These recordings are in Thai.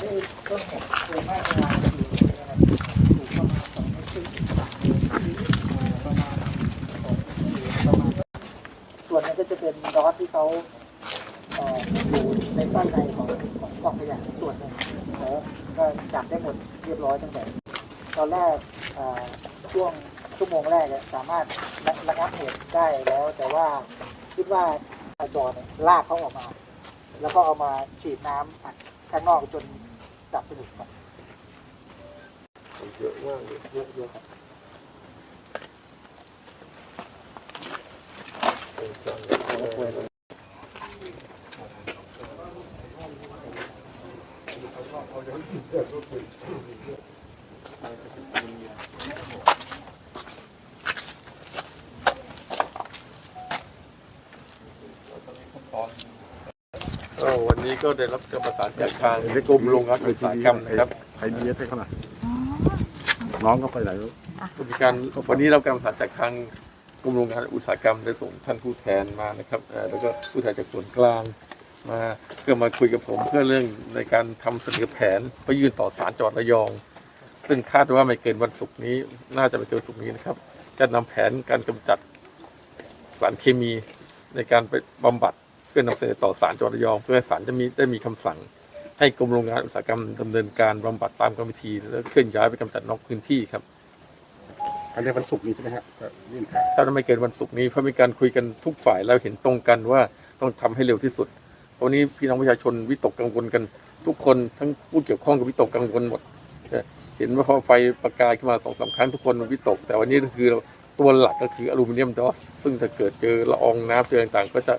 ที่ต้นเห็ดโดยมากเวลาอยู่นะครับอยู่ประมาณสองเมตรครึ่งถึงสามเมตรประมาณสองเมตรประมาณส่วนนั้นก็จะเป็นดอทที่เขาเอ่อยู่ในไส้ในของของกล่องขยะส่วนหนึ่งแล้วก็จับได้หมดเรียบร้อยตั้งแต่ตอนแรกช่วงชั่วโมงแรกสามารถระงับเหตุได้แล้ว แต่ว่าคิดว่าจอเนี่ยลากเขาออกมา แล้วก็เอามาฉีดน้ำอัดข้างนอกจน ดับสนิทครับเยอะมากเลยเยอะเยอะครับ เป็นจัง ก็วันนี้ก็ได้รับการประสานจากทางกรมโรงงานอุตสาหกรรมนะครับไทยดีเอสให้เขาหน่อยน้องก็ไปไหนแล้วมีการวันนี้เราการประสานจากทางกรมโรงงานอุตสาหกรรมได้ส่งท่านผู้แทนมานะครับเอ่อแล้วก็ผู้แทนจากส่วนกลางมาเพื่อมาคุยกับผมเพื่อเรื่องในการทำเสนอแผนเพื่อยื่นต่อศาลจังหวัดระยอง ซึ่งคาดว่าไม่เกินวันศุกร์นี้ น่าจะไม่เกินวันศุกร์นี้นะครับ จะนำแผนการกำจัดสารเคมีในการไปบำบัดเพื่อนำเสนอต่อศาลจังหวัดระยอง เพื่อให้ศาลจะมีได้มีคำสั่ง ให้กรมโรงงานอุตสาหกรรมดำเนินการบำบัดตามกรรมวิธีและเคลื่อนย้ายไปกำจัดนอกพื้นที่ครับอันนี้วันศุกร์นี้ใช่ไหมฮะก็ยื่นแผนถ้าไม่เกินวันศุกร์นี้เพราะมีการคุยกันทุกฝ่ายแล้วเห็นตรงกันว่าต้องทำให้เร็วที่สุดวันนี้พี่น้องประชาชนวิตกกังวลกัน ทุกคนทั้งผู้เกี่ยวข้องกับวิตกกังวลหมดเนี่ยเห็นว่าพอไฟประกายขึ้นมาสองสามครั้งทุกคนมันวิตก แต่วันนี้ก็คือตัวหลักก็คืออลูมิเนียมดอสซึ่งถ้าเกิดเจอละอองน้ำเจอต่างๆ ก็จะ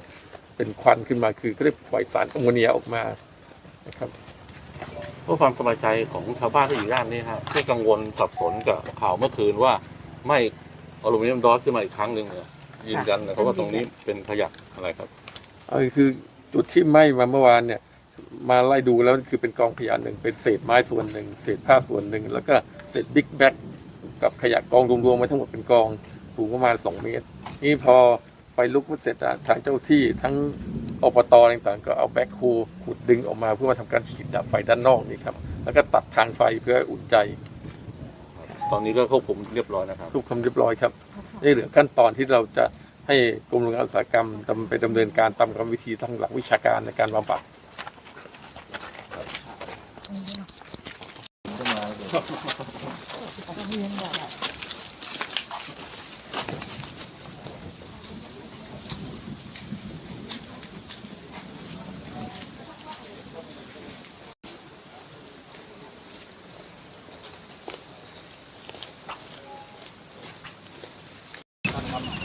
เป็นควันขึ้นมาคือก็ได้ปล่อยสารแอมโมเนียออกมานะครับเพื่อความสบายใจของชาวบ้านที่อยู่ด้านนี้ครับที่กังวลสับสนกับข่าวเมื่อคืนว่าไม่อลูมิเนียมดอสขึ้นมาอีกครั้งหนึ่งเนี่ยยืนยันนะครับว่าตรงนี้เป็นขยะอะไรครับเออคือจุดที่ไหม้มาเมื่อวานเนี่ย มาไล่ดูแล้วคือเป็นกองขยะหนึ่งเป็นเศษไม้ส่วนหนึ่งเศษผ้าส่วนหนึ่งแล้วก็เศษบิ๊กแบ็กกับขยะกองรวมๆมาทั้งหมดเป็นกองสูงประมาณ 2 เมตร นี่พอไฟลุกเสร็จอะทางเจ้าที่ทั้งอบตต่างๆ ก็เอาแบ็คโฮขุดดึงออกมาเพื่อมาทำการฉีดดับไฟด้านนอกนี่ครับ แล้วก็ตัดทางไฟเพื่อให้อุ่นใจ ตอนนี้ก็ควบคุมเรียบร้อยนะครับทุกคำเรียบร้อยครับนี่เหลือขั้นตอนที่เราจะให้กรมโรงงานอุตสาหกรรมดำไปดำเนินการตามกรรมวิธีทางหลักวิชาการในการบำบัด ค